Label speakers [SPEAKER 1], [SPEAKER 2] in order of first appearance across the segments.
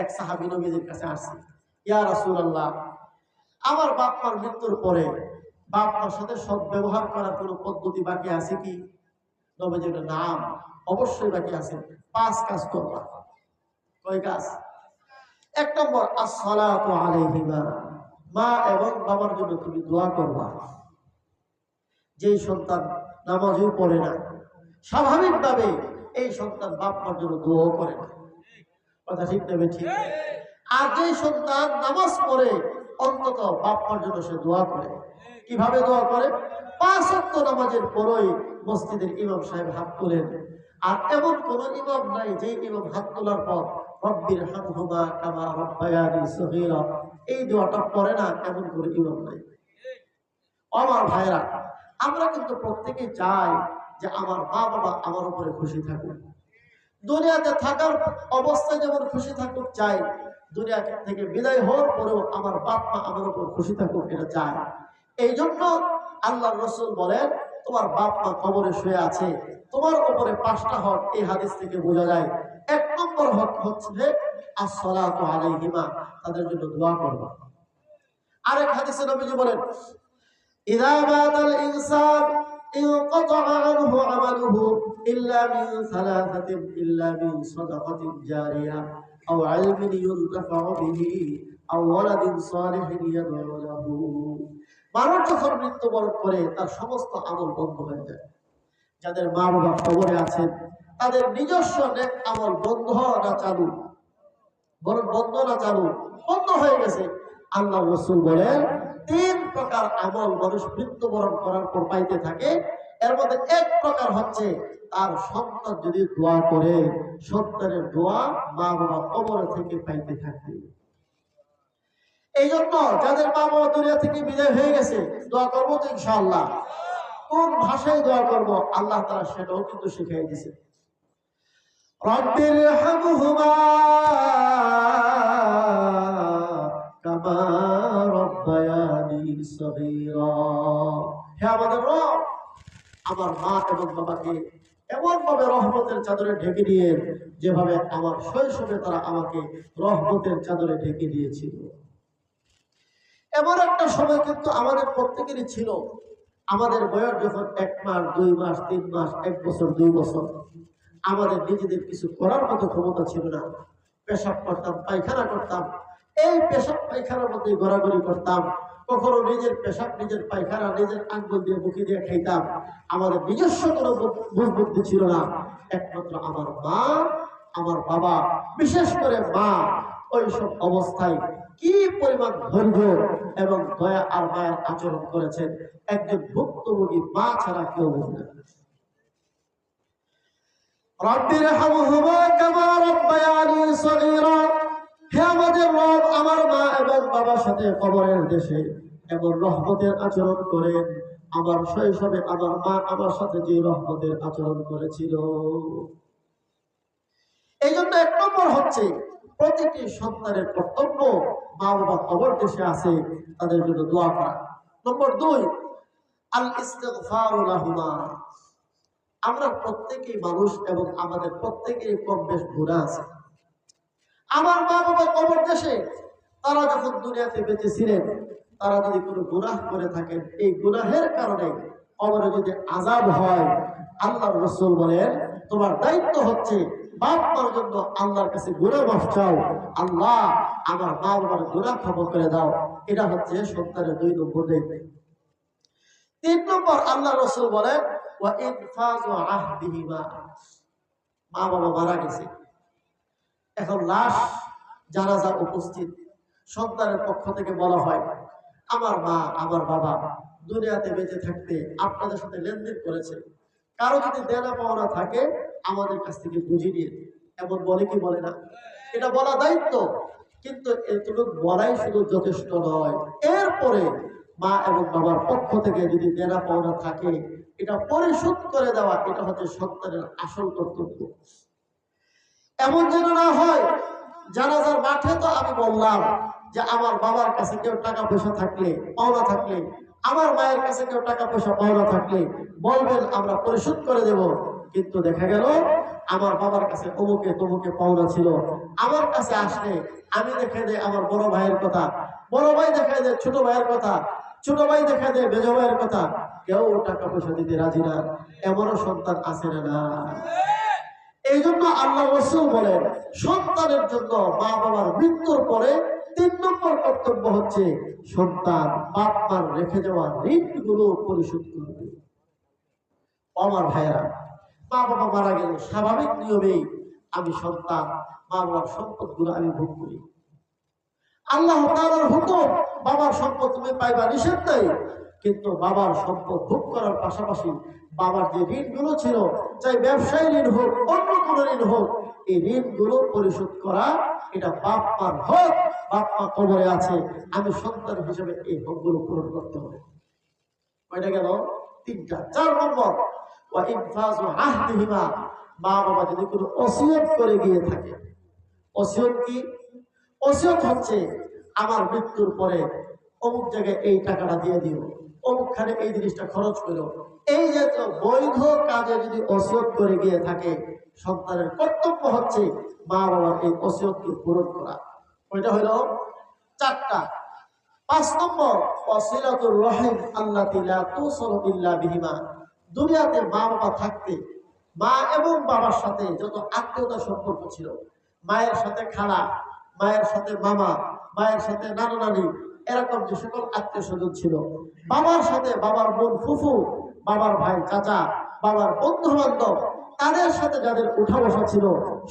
[SPEAKER 1] এক সাহাবী নবীদের কাছে আসছে। ইয়া রাসূলুল্লাহ, আমার বাপ মার মৃত্যুর পরে বাপ মার সাথে সৎ ব্যবহার করার কোনো পদ্ধতি বাকি আছে কি? নবীজির নাম অবশ্যই বাকি আছে। পাঁচ কাজ করবা। কয় কাজ? এক নম্বর, আসসালাতু আলাইহিমা, মা এবং বাবার জন্য তুমি দোয়া করবা। যেই সন্তান নামাজও পড়ে না, স্বাভাবিকভাবে এই সন্তান বাপ মার জন্য দোয়াও করে না। কথা ঠিক নেবে ঠিক। আর যেই সন্তান নামাজ পড়ে, অন্তত বাপ মার জন্য সে দোয়া করে। কীভাবে দোয়া করে? পাঁচ অক্ট নামাজের পরই মসজিদের ইমাম সাহেব হাত তোলেন। আর এমন কোন ইমাম নাই যে ইমাম হাত তোলার পর রব্বির হামহুমা কামা রব্বায়ানি সগীরা। এই দোয়াটা পড়ে না, এমন কোন ইমাম নাই। আমার ভাইরা আমরা কিন্তু প্রত্যেকে চাই যে আমার মা বাবা আমার উপরে খুশি থাকুক। দুনিয়াতে থাকার অবস্থায় যেমন খুশি থাকুক, চাই। দুনিয়া থেকে বিদায় হওয়ার পরেও আমার বাপ মা আমার উপর খুশি থাকুক, এটা চায় এই জন্য আল্লাহ রসুল বলেন, তোমার বাপ মা কবরে শুয়ে আছে, তোমার উপরে পাঁচটা হক এই হাদিস থেকে বোঝা যায়। এক নম্বর হক হচ্ছে আসসালাতু আলাইহিমা, তাদের জন্য দোয়া করবা। আরেক হাদিসে নবীজি বলেন, ইযা মাতাল ইনসান انقطع عنه عمله إلا من ثلاثة إلا من صدقة جارية أو علم ينتفع به أو ولد صالح يدعو له মানুষ যখন মৃত্যুবরণ করে তার সমস্ত আমল বন্ধ হয়ে যায় যাদের মা বাবা কবরে আছেন তাদের নিজস্ব নেক আমল বন্ধ না চালু বরং বন্ধ না চালু বন্ধ হয়ে গেছে আল্লাহ রসুল বলেন তিন প্রকার আমল মানুষ মৃত্যুবরণ করার পর পাইতে থাকে। এর মধ্যে এক প্রকার হচ্ছে, তার সন্তান যদি দোয়া করে, সন্তানের দোয়া মা বাবা কবর থেকে পাইতে থাকে। এই জন্য যাদের মা বাবা দুনিয়া থেকে বিদায় হয়ে গেছে, দোয়া করব তো ইনশাআল্লাহ। কোন ভাষায় দোয়া করব? আল্লাহ তারা সেটাও কিন্তু শিখিয়ে দিয়েছে। রব্বির হামহুমা কামা সগীরা হে আমাদের আমার মা এবং বাবাকে এমন ভাবে রহমতের চাদরে ঢেকে দিয়ে যেভাবে আমার শৈশবে তারা আমাকে রহমতের চাদরে ঢেকে দিয়েছিল। এমন একটা সময় কিন্তু আমাদের প্রত্যেকেরই ছিল। আমাদের বয়স যখন এক মাস, দুই মাস, তিন মাস, এক বছর, দুই বছর, আমাদের নিজেদের কিছু করার মতো ক্ষমতা ছিল না। পেশাব করতাম, পায়খানা করতাম। এই পেশাব পায়খানার মধ্যে ঘোরাঘুরি করতাম। কখনো নিজের পেশাব, নিজের পায়খানা, নিজের আঙ্গুল দিয়ে মুখে দিয়ে খাইতাম। আমাদের নিজস্ব কোনো বুদ্ধি ছিল না। একমাত্র আমার মা, আমার বাবা, বিশেষ করে মা, ওইসব অবস্থায় কি পরিমাণ ধৈর্য এবং দয়া আর মায়ের আচরণ করেছেন, একজন ভুক্তভোগী মা ছাড়া কেউ বুঝবে রব্বির হামহুমা কামা রব্বায়ানি সগীরা। হে আমাদের রব, আমার মা এবং বাবার সাথে কবরের দেশে এমন রহমতের আচরণ করেন। আমার শৈশবে আমার মা আমার সাথে যে রহমতের আচরণ করেছিল। এই জন্য এক নম্বর হচ্ছে, প্রতিটি সন্তানের কর্তব্য মা বাবা কবর দেশে আছে, তাদের জন্য দোয়া করা। নম্বর দুই, আল ইস্তেগফারু আমরা প্রত্যেকেই মানুষ এবং আমাদের প্রত্যেকেরই কম বেশ গুণা আছে। আমার মা বাবা কবর দেশে, তারা যখন দুনিয়াতে বেঁচে ছিলেন, তারা যদি কোনো গুনাহ করে থাকেন, এই গুনাহের কারণে কবরে যদি আজাব হয় আল্লাহ রসুল বলেন, তোমার দায়িত্ব হচ্ছে বাপ মার জন্য আল্লাহর কাছে গুণা মাফ চাও। আল্লাহ, আমার মা বাবার গুণা ক্ষমা করে দাও। এটা হচ্ছে সন্তানের দুই নম্বর দায়িত্ব। তিন নম্বর আল্লাহ রসুল বলেন মা বাবা মারা গেছে। এখন লাশ জানাজা উপস্থিত। সন্তানের পক্ষ থেকে বলা হয়, আমার মা, আমার বাবা দুনিয়াতে বেঁচে থাকতে আপনাদের সাথে লেনদেন করেছে। কারও যদি দেনা পাওনা থাকে, আমাদের কাছ থেকে বুঝিয়ে নিয়ে এমন বলে কি বলে না? এটা বলা দায়িত্ব, কিন্তু এতটুকু বলাই শুধু যথেষ্ট নয়। এরপরে মা এবং বাবার পক্ষ থেকে যদি দেনা পাওনা থাকে, এটা পরিশোধ করে দেওয়া, এটা হচ্ছে সন্তানের আসল কর্তব্য। এমন যেন না হয়, জানাজার মাঠে তো আমি বললাম যে আমার বাবার কাছে কেউ টাকা পয়সা থাকলে, পাওনা থাকলে, আমার মায়ের কাছে কেউ টাকা পয়সা, পাওনা থাকলে বলবেন, আমরা পরিশোধ করে দেব। কিন্তু দেখা গেল, আমার বাবার কাছে অমুকে তমুকে পাওনা ছিল। আমার কাছে আসলে আমি দেখে দেয় আমার বড় ভাইয়ের কথা। বড় ভাই দেখা দেয়, ছোট ভাইয়ের কথা। ছোট ভাই দেখা দেয় মেজ ভাইয়ের কথা। কেউ টাকা পয়সা দিতে রাজি না। এমনও সন্তান আছে না না? এই জন্য আল্লাহ রসুল বলেন, সন্তানের জন্য মা বাবার মৃত্যুর পরে তিন নম্বর কর্তব্য হচ্ছে সন্তান বাপ রেখে যাওয়া ঋণগুলো পরিশোধ করবে। আমার ভাইয়েরা মা বাবা মারা গেলে স্বাভাবিক নিয়মেই আমি সন্তান মা বাবার সম্পদগুলো আমি ভোগ করি। আল্লাহ হুকুম, বাবার সম্পদ তুমি পাইবা নিষেধ নেই, কিন্তু বাবার সম্পদ ভোগ করার পাশাপাশি বাবার যে ঋণগুলো ছিল, চাই ব্যবসায়ী ঋণ হোক, অন্য কোনো ঋণ হোক, এই ঋণগুলো পরিশোধ করা, এটা বাপ মার হক কবরে আছে, আমি সন্তান হিসেবে এই হকগুলো পূরণ করতে হবে। কয়টা গেল? তিনটা। চার নম্বর মা বাবা যদি কোনো ওসিয়ত করে গিয়ে থাকে, ওসিয়ত কি? ওসিয়ত হচ্ছে আমার মৃত্যুর পরে অমুক জায়গায় এই টাকাটা দিয়ে দিও, অমুকখানে এই জিনিসটা খরচ করো। এই জাতীয় বৈধ কাজে যদি ওসিয়ত করে গিয়ে থাকে সন্তানের কর্তব্য হচ্ছে মা বাবার এই ওসিয়তকে পূরণ করা। ওইটা হলো চারটা। পাঁচ নম্বর অসিলাতুর রহিম আল্লাহ তিলা বিহিমা। দুনিয়াতে মা বাবা থাকতে, মা এবং বাবার সাথে যত আত্মীয়তা সম্পর্ক ছিল, মায়ের সাথে খালা, মায়ের সাথে মামা, মায়ের সাথে নানা নানি, এরকম যে সকল আত্মীয় স্বজন ছিল, বাবার সাথে বাবার বোন ফুফু, বাবার ভাই চাচা, বাবার বন্ধু বান্ধব তাদের সাথে যাদের উঠা বসা ছিল,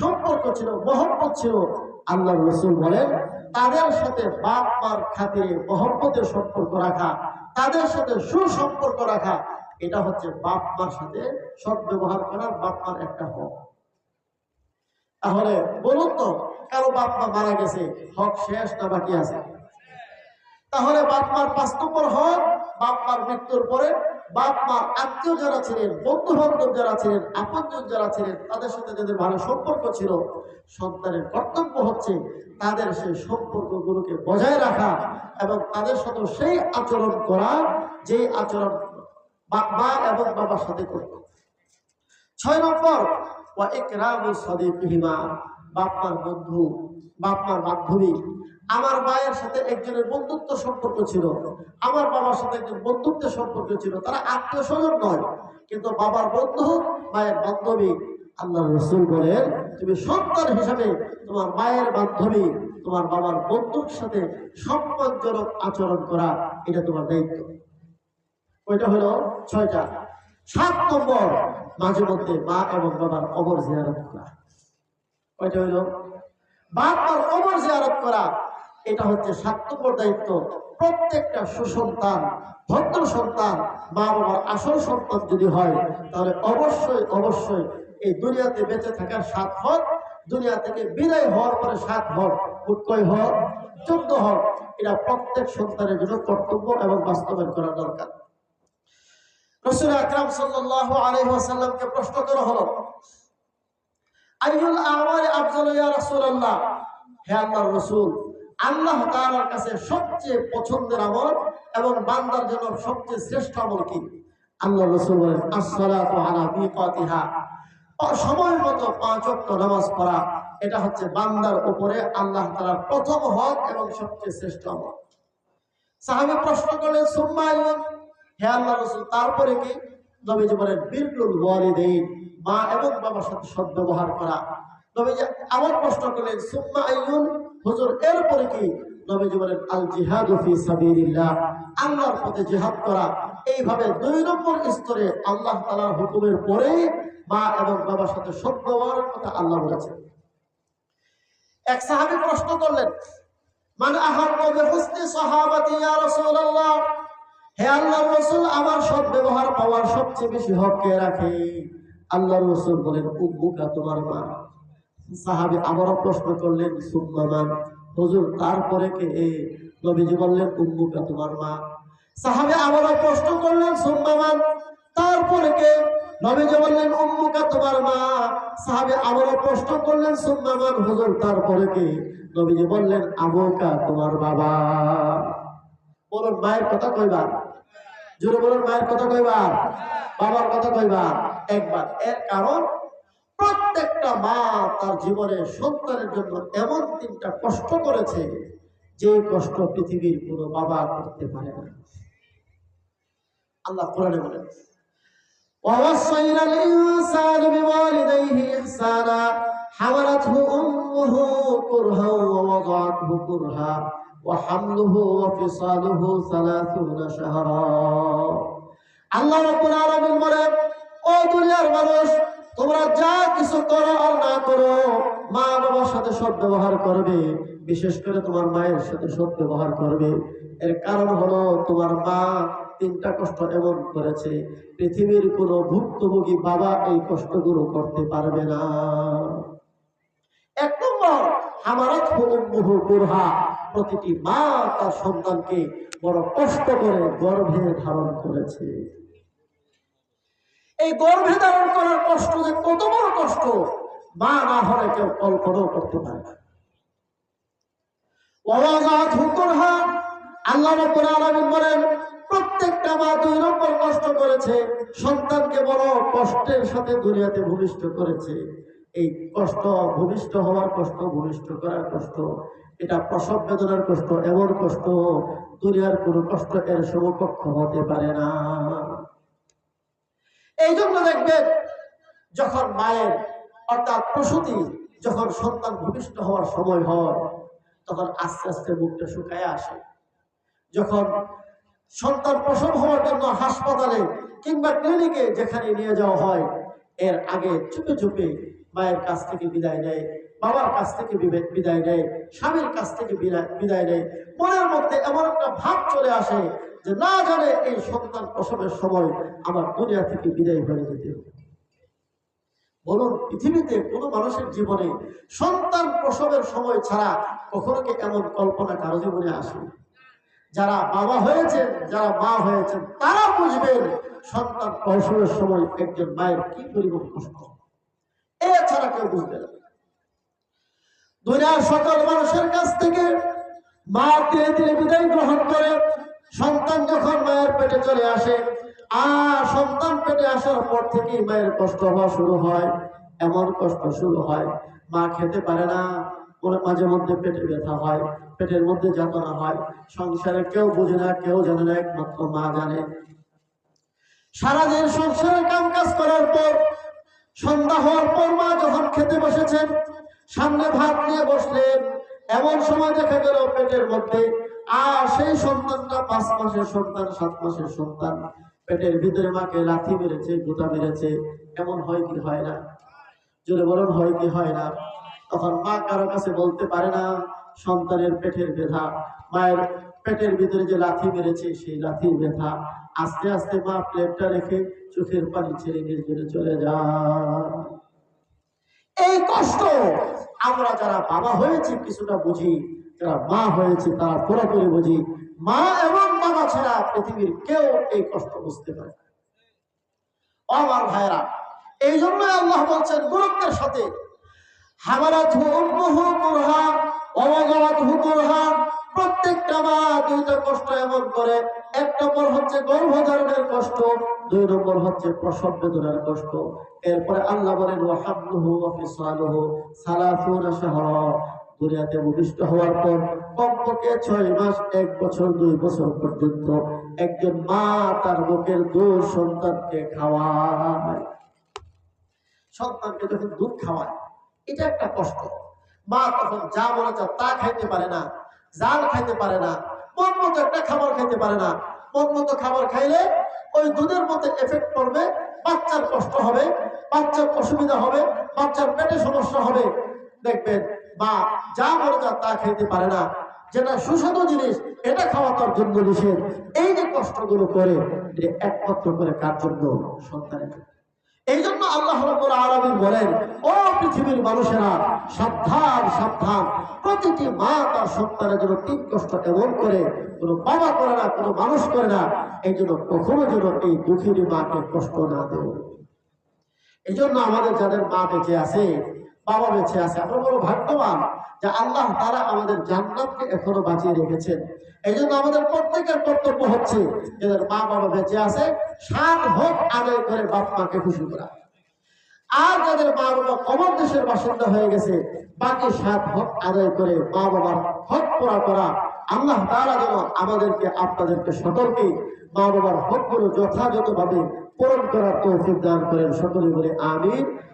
[SPEAKER 1] সম্পর্ক ছিল, মহব্বত ছিল আল্লাহ রসুল বলেন, তাদের সাথে বাপ মার খাতিরে মহব্বতের সম্পর্ক রাখা, তাদের সাথে সুসম্পর্ক রাখা, এটা হচ্ছে বাপ মার সাথে সব ব্যবহার করার বাপ মার একটা হক। তাহলে বলুন তো, কারও বাপ মা মারা গেছে, হক শেষ না বাকি আছে? তাহলে বাপ মার পাঁচ নম্বর হক, বাপ মার মৃত্যুর পরে বাপ মার আত্মীয় যারা ছিলেন বন্ধু বান্ধব যারা ছিলেন, আপনজন যারা ছিলেন, তাদের সাথে যাদের ভালো সম্পর্ক ছিল, সন্তানের কর্তব্য হচ্ছে তাদের সেই সম্পর্কগুলোকে বজায় রাখা এবং তাদের সাথে সেই আচরণ করা যে আচরণ মা এবং বাবার সাথে করত। ছয় নম্বর, ওয়া ইকরামু সাদিকিহিমা, বাপমার বন্ধু, বাপমার বান্ধবী আমার মায়ের সাথে একজনের বন্ধুত্ব সম্পর্ক ছিল। আমার বাবার সাথে একজন বন্ধুত্বের সম্পর্ক ছিল। তারা আত্মীয় স্বজন নয়, কিন্তু বাবার বন্ধু, মায়ের বান্ধবী। আল্লাহ রসুল বলেন, তুমি সন্তান হিসাবে তোমার মায়ের বান্ধবী, তোমার বাবার বন্ধুর সাথে সম্মানজনক আচরণ করা, এটা তোমার দায়িত্ব। ওইটা হলো ছয়টা। সাত নম্বর, মাঝে মধ্যে মা এবং বাবার কবর জিয়ারত করা। ওইটা হলো বাপ মার কবর জিয়ারত করা। এটা হচ্ছে নম্বর দায়িত্ব। প্রত্যেকটা সুসন্তান, ভদ্র সন্তান মা বাবার আসল সন্তান যদি হয়, তাহলে অবশ্যই অবশ্যই এই দুনিয়াতে বেঁচে থাকার সাত হক দুনিয়া থেকে বিদায় হওয়ার পরে সাত হক মোট কয় হক চোদ্দ হক এটা প্রত্যেক সন্তানের জন্য কর্তব্য এবং বাস্তবায়ন করা দরকার। রসুল আকরাম সাল্লাল্লাহু আলাইহি প্রশ্ন করা হলো, আইয়ুল আমালি আফজালু ইয়া রাসূলুল্লাহ? হে আল্লাহর রাসূল আল্লাহ তাআলার কাছে সবচেয়ে পছন্দের আমল এবং বান্দার জন্য সবচেয়ে শ্রেষ্ঠ আমল কি? আল্লাহ রাসূল বলেন সময় মতো পাঁচ ওয়াক্ত নামাজ পড়া, এটা হচ্ছে বান্দার উপরে আল্লাহ তাআলার প্রথম হক এবং সবচেয়ে শ্রেষ্ঠ আমল। সাহাবী প্রশ্ন করলেন, সুম্মা হে আল্লাহ রসুল, তারপরে কি? নবীজি বলেন বিরুল ওয়ালিদাইন। মা এবং বাবার সাথে সদ্ব্যবহার করা। নবীজি আবার প্রশ্ন করলেন, সুম্মা আইয়ুন হুজুর, এরপরে কি? নবীজি বলেন আল জিহাদু ফি সাবিলিল্লাহ। আল্লাহর পথে জিহাদ করা। এইভাবে দুই নম্বর স্তরে আল্লাহ তাআলার হুকুমের মা এবং বাবার সাথে কথা আল্লাহ বলেছেন। এক সাহাবী প্রশ্ন করলেন, মান সাহাবাতি ইয়া রাসূলুল্লাহ? হে আল্লাহ রসুল, আমার সব ব্যবহার পাওয়ার সবচেয়ে বেশি হক কে রাখে? আল্লাহ রসুল বলেন, উম্মুকা তোমার মা। সাহাবি আবারও প্রশ্ন করলেন সুম্মামান হুজুর, তারপরে কে নবীজি বললেন, উম্মুকা তোমার মা? সাহাবি আবারও প্রশ্ন করলেন সুম্মামান তারপরে কে নবীজি বললেন, উম্মুকা তোমার মা? সাহাবি আবারও প্রশ্ন করলেন সুম্মামান হুজুর, তারপরে কে নবীজি বললেন, আবুকা তোমার বাবা। বলুন, মায়ের কথা কইবার? জোরে বলুন, মায়ের কথা কইবার? বাবার কথা কইবার? একবার, এর কারণ প্রত্যেকটা মা তার জীবনে সন্তানের জন্য এমন তিনটা কষ্ট করেছে যে কষ্ট পৃথিবীর কোনো বাবা করতে পারে না আল্লাহ কোরআনে বলেন ووصينا الإنسان بوالديه إحسانا حملته أمه كرها ووضعته كرها وحمله وفصاله ثلاثون شهرا আল্লাহ রাব্বুল আলামিন বলেন ও দুনিয়ার মানুষ তোমরা যা কিছু করো আর না করো, মা বাবার সাথে সৎ ব্যবহার করবে। বিশেষ করে তোমার মায়ের সাথে সৎ ব্যবহার করবে। এর কারণ হলো তোমার মা তিনটা কষ্ট এমন করেছে, পৃথিবীর কোনো ভুক্তভোগী বাবা এই কষ্টগুলো করতে পারবে না। এক নম্বর আমারাত হুমুহু প্রতিটি মা তার সন্তানকে বড় কষ্ট করে গর্ভে ধারণ করেছে। এই গর্ভে ধারণ করার কষ্ট যে কত বড় কষ্ট, মা না হলে কেউ কল্পনাও করতে পারে না। প্রত্যেকটা মা কষ্ট করেছে, সন্তানকে বড় কষ্টের সাথে দুনিয়াতে করেছে। এই কষ্ট ভূমিষ্ঠ হওয়ার কষ্ট করার এটা প্রসব এমন কষ্ট, দুনিয়ার কোনো কষ্ট এর সমকক্ষ হতে পারে না। এই জন্য দেখবেন যখন মায়ের, অর্থাৎ প্রসূতি যখন সন্তান ভূমিষ্ঠ হওয়ার সময় হয়, তখন আস্তে আস্তে মুখটা শুকায় আসে। যখন সন্তান প্রসব হওয়ার জন্য হাসপাতালে কিংবা ক্লিনিকে যেখানে নিয়ে যাওয়া হয়, এর আগে চুপে চুপে মায়ের কাছ থেকে বিদায় নেয়, বাবার কাছ থেকে বিদায় নেয়, স্বামীর কাছ থেকে বিদায় নেয়। মনের মধ্যে এমন একটা ভাব চলে আসে যে না জানে এই সন্তান প্রসবের সময় আমার দুনিয়া থেকে বিদায় হয়ে যেতে। বলুন, পৃথিবীতে কোনো মানুষের জীবনে সন্তান প্রসবের সময় ছাড়া কখনো কি এমন কল্পনা কারও জীবনে আসে? যারা বাবা হয়েছেন, যারা মা হয়েছেন, তারা বুঝবেন সন্তান প্রসবের সময় একজন মায়ের কি পরিমাণ কষ্ট। এছাড়া কেউ বুঝবে না। দুনিয়ার সকল মানুষের কাছ থেকে মা ধীরে ধীরে বিদায় গ্রহণ করে সন্তান যখন মায়ের পেটে চলে আসে, আর সন্তান পেটে আসার পর থেকেই মায়ের কষ্ট হওয়া শুরু হয়, এমন কষ্ট শুরু হয়, মা খেতে পারে না ওর মাঝে মধ্যে পেটে ব্যথা হয়, পেটের মধ্যে যাতনা হয়, সংসারে কেউ বোঝে না, কেউ জানে না, একমাত্র মা জানে। সারাদিন সংসারে কাম কাজ করার পর, সন্ধ্যা হওয়ার পর মা যখন খেতে বসেছেন, সামনে ভাত নিয়ে বসলেন, এমন সময় দেখা গেল পেটের মধ্যে আর সেই সন্তানটা পাঁচ মাসের সন্তান, সাত মাসের সন্তান। পেটের ভিতরে মাকে লাথি মেরেছে, গুতা মেরেছে। এমন হয় কি হয় না? জোরে বলুন, হয় কি হয় না? তখন মা কারও কাছে বলতে পারে না, সন্তানের পেটের ব্যথা। মায়ের পেটের ভিতরে যে লাথি মেরেছে, সেই লাথির ব্যথা। আস্তে আস্তে মা প্লেটটা রেখে চোখের পানি ছেড়ে নির্জনে চলে যায় এই কষ্ট আমরা যারা বাবা হয়েছি, কিছুটা বুঝি। মা হয়েছে তারা পুরোপুরি বুঝি। মা এবং বাবা ছাড়া পৃথিবীর কেউ এই কষ্ট বুঝতে পারে আমার ভাইরা এই জন্য আল্লাহ বলছেন, গুরুত্বের সাথে দুই প্রসব কষ্ট। এরপরে আল্লাহ বলেন দুনিয়াতে ভূমিষ্ঠ হওয়ার পর কমপক্ষে ছয় মাস, এক বছর, দুই বছর পর্যন্ত একজন মা তার বুকের দুই সন্তানকে খাওয়ায়। সন্তানকে যখন দুধ খাওয়ায়, এটা একটা কষ্ট। মা তখন যা বলে তা খাইতে পারে না, জাল খাইতে পারে না, মন মতো একটা খাবার খাইতে পারে না। মন মতো খাবার খাইলে ওই দুধের মধ্যে এফেক্ট পড়বে, বাচ্চার কষ্ট হবে, বাচ্চার অসুবিধা হবে, বাচ্চার পেটে সমস্যা হবে। দেখবেন মা যা যা তা খাইতে পারে না। যেটা সুস্বাদু জিনিস, এটা খাওয়া তার জন্য নিষেধ। এই যে কষ্টগুলো করে, এটা একমাত্র করে কার জন্য? সন্তানের। এই জন্য আল্লাহ রব্বুল বলেন, ও পৃথিবীর মানুষেরা, সাবধান সাবধান। প্রতিটি মা তার সন্তানের জন্য তিন কষ্ট এমন করে? কোনো বাবা করে না, কোনো মানুষ করে না। এই জন্য কখনো যেন এই দুঃখিনী মাকে কষ্ট না দেব এই জন্য আমাদের যাদের মা বেঁচে আছে বাবা বেঁচে আছে। আমরা বড় ভাগ্যবান যে আল্লাহ তারা আমাদের জান্নাতকে এখনও বাঁচিয়ে রেখেছেন। এই জন্য আমাদের প্রত্যেকের কর্তব্য হচ্ছে যাদের মা বাবা বেঁচে আছে সাত হোক আদায় করে বাপ মাকে খুশি করা। আর যাদের মা বাবা কমন দেশের বাসিন্দা হয়ে গেছে, বাকি সাত হক আদায় করে মা বাবার হক পুরা করা। আল্লাহ তারা যেন আমাদেরকে, আপনাদেরকে সকলকে মা বাবার হকগুলো যথাযথভাবে পূরণ করার তৌফিক দান করেন। সকলে বলে আমিন।